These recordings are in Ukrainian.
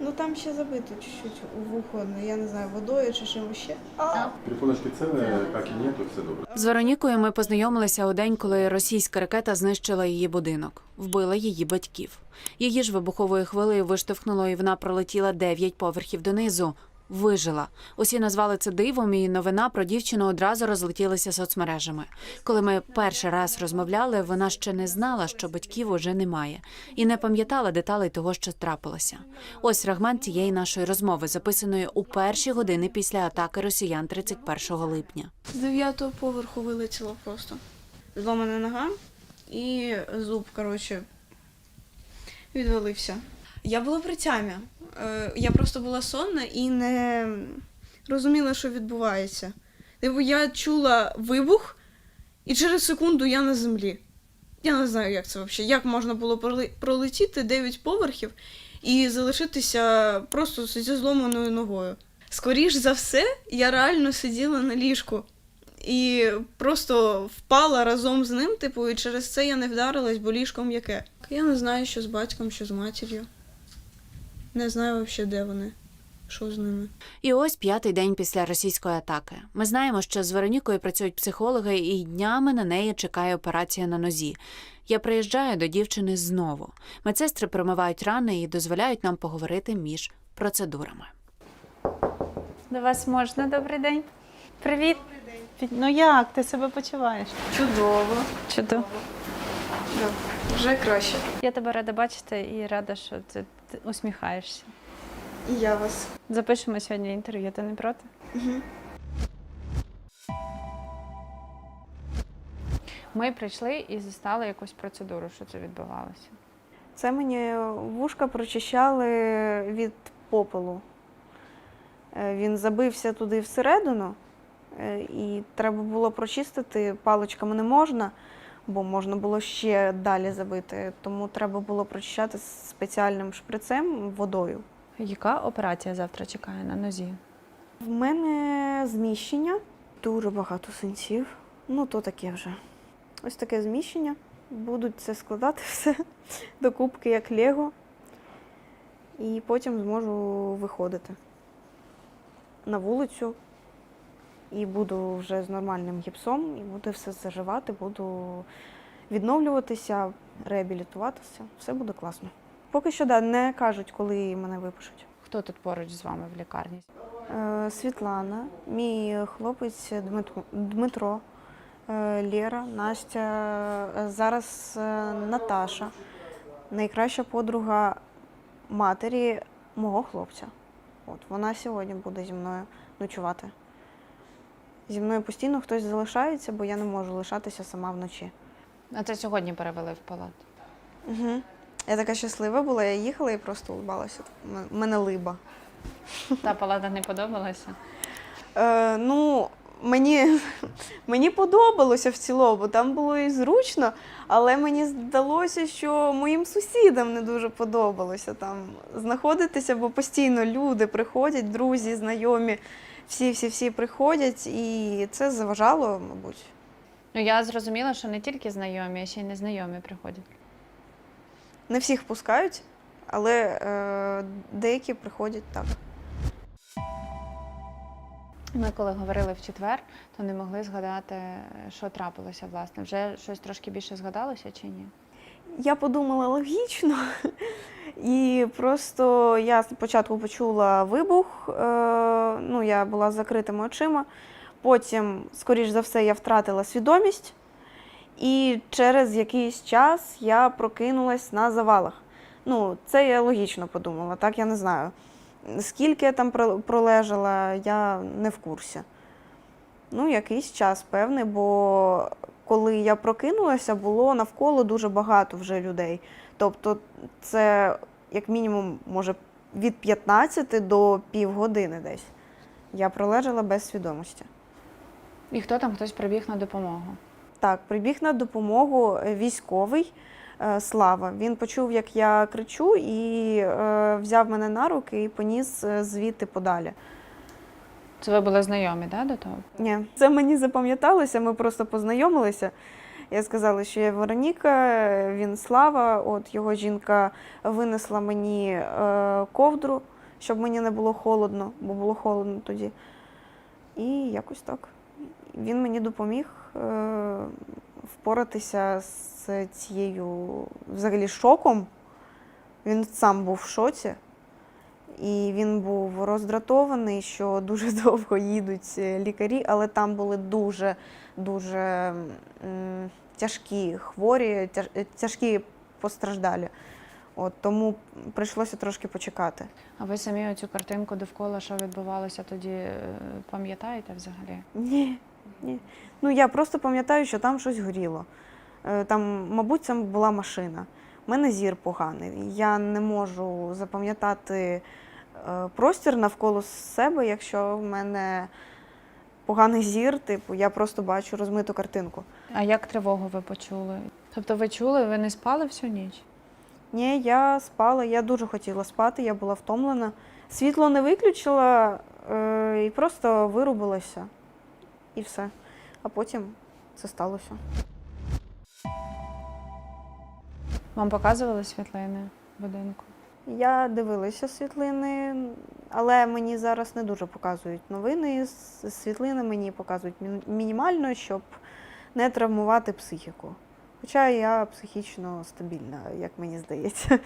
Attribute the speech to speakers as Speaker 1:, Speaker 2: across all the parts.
Speaker 1: Ну там ще забито чуть-чуть у вухо, ну я не знаю, водою чи чимось ще. А,
Speaker 2: не так і ні, то все добре.
Speaker 3: З Веронікою ми познайомилися у день, коли російська ракета знищила її будинок, вбила її батьків. Її ж вибуховою хвилею виштовхнуло, і вона пролетіла дев'ять поверхів донизу. Вижила. Усі назвали це дивом, і новина про дівчину одразу розлетілася соцмережами. Коли ми перший раз розмовляли, вона ще не знала, що батьків уже немає, і не пам'ятала деталей того, що трапилося. Ось фрагмент цієї нашої розмови, записаної у перші години після атаки росіян 31 липня.
Speaker 1: дев'ятого поверху вилетіло просто. Зломана нога і зуб, коротше, відвалився. Я була при тямі. Е, Я просто була сонна і не розуміла, що відбувається. Типу, я чула вибух, і через секунду я на землі. Я не знаю, як це взагалі. Як можна було пролетіти 9 поверхів і залишитися просто зі зломаною ногою. Скоріш за все, я реально сиділа на ліжку і просто впала разом з ним, типу, і через це я не вдарилась, бо ліжко м'яке. Я не знаю, що з батьком, що з матір'ю. Не знаю взагалі, де вони, що з ними.
Speaker 3: І ось п'ятий день після російської атаки. Ми знаємо, що з Веронікою працюють психологи, і днями на неї чекає операція на нозі. Я приїжджаю до дівчини знову. Медсестри промивають рани і дозволяють нам поговорити між процедурами.
Speaker 4: До вас можна добрий день. Привіт. Привіт. Ну як ти себе почуваєш?
Speaker 1: Чудово.
Speaker 4: Чудово.
Speaker 1: Да. Вже краще.
Speaker 4: Я тебе рада бачити і рада, що ти усміхаєшся.
Speaker 1: І я вас.
Speaker 4: Запишемо сьогодні інтерв'ю, ти не проти?
Speaker 1: Угу.
Speaker 4: Ми прийшли і застали якусь процедуру, що це відбувалося.
Speaker 5: Це мені вушка прочищали від попелу. Е, Він забився туди всередину, е, і треба було прочистити. Паличками не можна, бо можна було ще далі забити. Тому треба було прочищати спеціальним шприцем водою.
Speaker 4: Яка операція завтра чекає на нозі?
Speaker 5: В мене зміщення, дуже багато синців. Ну, то таке вже. Ось таке зміщення. Будуть це складати все до кубки, як Лего. І потім зможу виходити на вулицю. І буду вже з нормальним гіпсом, і буде все заживати, буду відновлюватися, реабілітуватися. Все буде класно. Поки що да, не кажуть, коли мене випишуть.
Speaker 4: Хто тут поруч з вами в лікарні?
Speaker 5: Е, Світлана, мій хлопець Дмитро, Дмитро е, Лєра, Настя, е, зараз е, Наташа, найкраща подруга матері мого хлопця. От вона сьогодні буде зі мною ночувати. Зі мною постійно хтось залишається, бо я не можу лишатися сама вночі.
Speaker 4: А це сьогодні перевели в палату.
Speaker 5: Угу. Я така щаслива була, я їхала і просто улыбалася. У мене либа.
Speaker 4: Та палата не подобалася.
Speaker 5: Е, ну, мені, мені подобалося в цілому, там було і зручно, але мені здалося, що моїм сусідам не дуже подобалося там знаходитися, бо постійно люди приходять, друзі, знайомі, всі-всі-всі приходять, і це заважало, мабуть.
Speaker 4: Ну я зрозуміла, що не тільки знайомі, а ще й незнайомі приходять.
Speaker 5: Не всіх пускають, але е, деякі приходять так.
Speaker 4: Ми коли говорили в четвер, то не могли згадати, що трапилося, власне. Вже щось трошки більше згадалося чи ні?
Speaker 5: Я подумала логічно, і просто я спочатку почула вибух, е, ну, я була з закритими очима. Потім, скоріш за все, я втратила свідомість, і через якийсь час я прокинулась на завалах. Ну, це я логічно подумала, так я не знаю. Скільки я там пролежала, я не в курсі. Ну, якийсь час, певний, бо коли я прокинулася, було навколо дуже багато вже людей. Тобто, це як мінімум, може, від 15 до півгодини десь. Я пролежала без свідомості.
Speaker 4: І хто там хтось прибіг на допомогу?
Speaker 5: Так, прибіг на допомогу е, військовий Слава. Він почув, як я кричу, і е, взяв мене на руки і поніс е, звідти подалі.
Speaker 4: Це ви були знайомі, да, до того?
Speaker 5: Ні, це мені запам'яталося, ми просто познайомилися. Я сказала, що я Вероніка, він Слава. От його жінка винесла мені е, ковдру, щоб мені не було холодно, бо було холодно тоді. І якось так. Він мені допоміг е, впоратися з цією взагалі шоком. Він сам був в шоці. І він був роздратований, що дуже довго їдуть е, лікарі, але там були дуже дуже тяжкі хворі, е, тяжкі постраждалі. От, тому прийшлося трошки почекати.
Speaker 4: А ви самі оцю картинку довкола, що відбувалося тоді, е, пам'ятаєте взагалі?
Speaker 5: Ні, ні. Ну я просто пам'ятаю, що там щось горіло. Е, Там, мабуть, це була машина. У мене зір поганий. Я не можу запам'ятати е, простір навколо себе, якщо в мене поганий зір, типу, я просто бачу розмиту картинку.
Speaker 4: А як тривогу ви почули? Тобто ви чули, ви не спали всю ніч?
Speaker 5: Ні, я спала, я дуже хотіла спати, я була втомлена. Світло не виключила е, і просто вирубилася. І все. А потім це сталося.
Speaker 4: Вам показували світлини будинку?
Speaker 5: Я дивилася світлини, але мені зараз не дуже показують новини. Світлини мені показують мінімально, щоб не травмувати психіку. Хоча я психічно стабільна, як мені здається.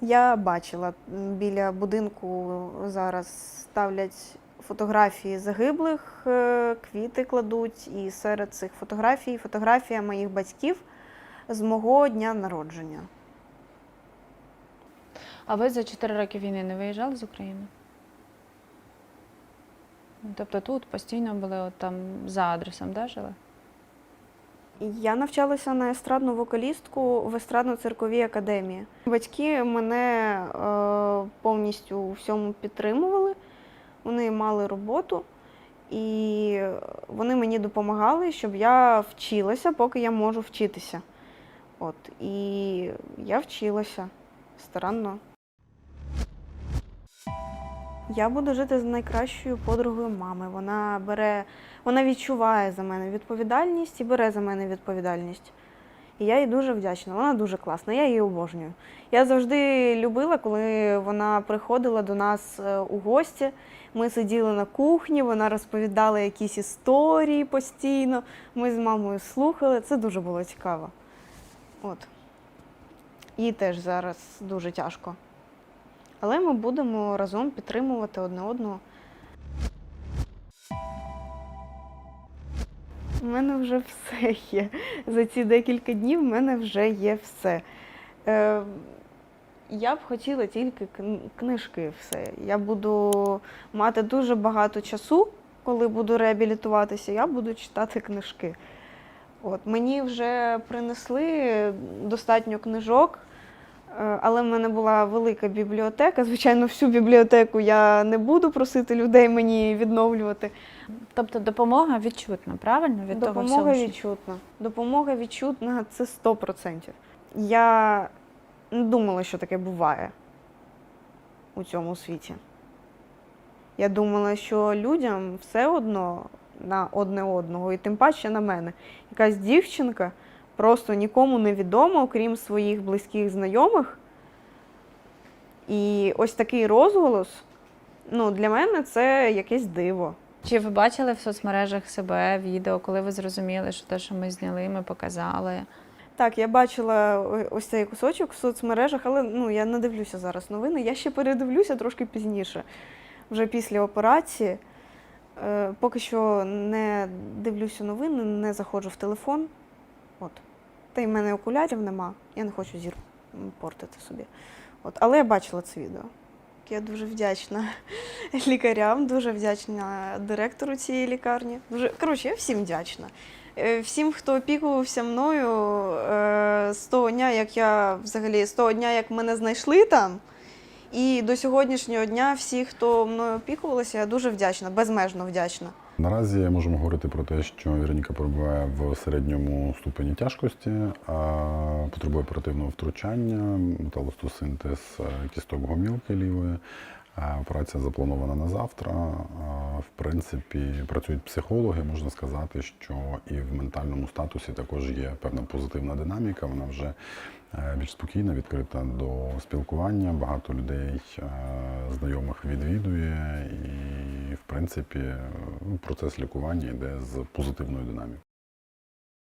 Speaker 5: Я бачила біля будинку зараз ставлять фотографії загиблих, е, квіти кладуть, і серед цих фотографій фотографія моїх батьків з мого дня народження.
Speaker 4: А ви за 4 роки війни не виїжджали з України? Ну, Тобто тут постійно були от там за адресом, де жили?
Speaker 5: Я навчалася на естрадну вокалістку в естрадно-цирковій академії. Батьки мене е, повністю у всьому підтримували. Вони мали роботу, і вони мені допомагали, щоб я вчилася, поки я можу вчитися. От, і я вчилася старанно. Я буду жити з найкращою подругою мами. Вона бере, вона відчуває за мене відповідальність і бере за мене відповідальність. І я їй дуже вдячна. Вона дуже класна, я її обожнюю. Я завжди любила, коли вона приходила до нас е, у гості. Ми сиділи на кухні, вона розповідала якісь історії постійно. Ми з мамою слухали. Це дуже було цікаво. От. Їй теж зараз дуже тяжко. Але ми будемо разом підтримувати одне одного. У мене вже все є. За ці декілька днів в мене вже є все. Е, я б хотіла тільки книжки, все. Я буду мати дуже багато часу, коли буду реабілітуватися, я буду читати книжки. От, мені вже принесли достатньо книжок. Е, Але в мене була велика бібліотека. Звичайно, всю бібліотеку я не буду просити людей мені відновлювати.
Speaker 4: Тобто допомога відчутна, правильно? Від того
Speaker 5: Допомога
Speaker 4: всього, що-
Speaker 5: відчутна. Допомога відчутна це 100%. Я не думала, що таке буває у цьому світі. Я думала, що людям все одно на одне одного, і тим паче на мене. Якась дівчинка просто нікому не відома, окрім своїх близьких знайомих. І ось такий розголос ну, для мене це якесь диво.
Speaker 4: Чи ви бачили в соцмережах себе відео, коли ви зрозуміли, що те, що ми зняли, ми показали?
Speaker 5: Так, я бачила ось цей кусочок в соцмережах, але ну, я не дивлюся зараз новини. Я ще передивлюся трошки пізніше, вже після операції. Е, поки що не дивлюся новини, не заходжу в телефон. От. Та й в мене окулярів нема. Я не хочу зір портити собі. От. Але я бачила це відео. Я дуже вдячна лікарям, дуже вдячна директору цієї лікарні. Дуже коротше, я всім вдячна. Е, Всім, хто опікувався мною е, з того дня, як я взагалі з того дня, як мене знайшли там, і до сьогоднішнього дня всі, хто мною опікувалися, я дуже вдячна, безмежно вдячна.
Speaker 2: Наразі можемо говорити про те, що Вероніка перебуває в середньому ступені тяжкості, потребує оперативного втручання, металостосинтез е, кісток гомілки лівої, Операція запланована на завтра. Е, В принципі, працюють психологи. Можна сказати, що і в ментальному статусі також є певна позитивна динаміка. Вона вже е, більш спокійна, відкрита до спілкування. Багато людей е, знайомих відвідує, і в принципі е, процес лікування йде з позитивною динамікою.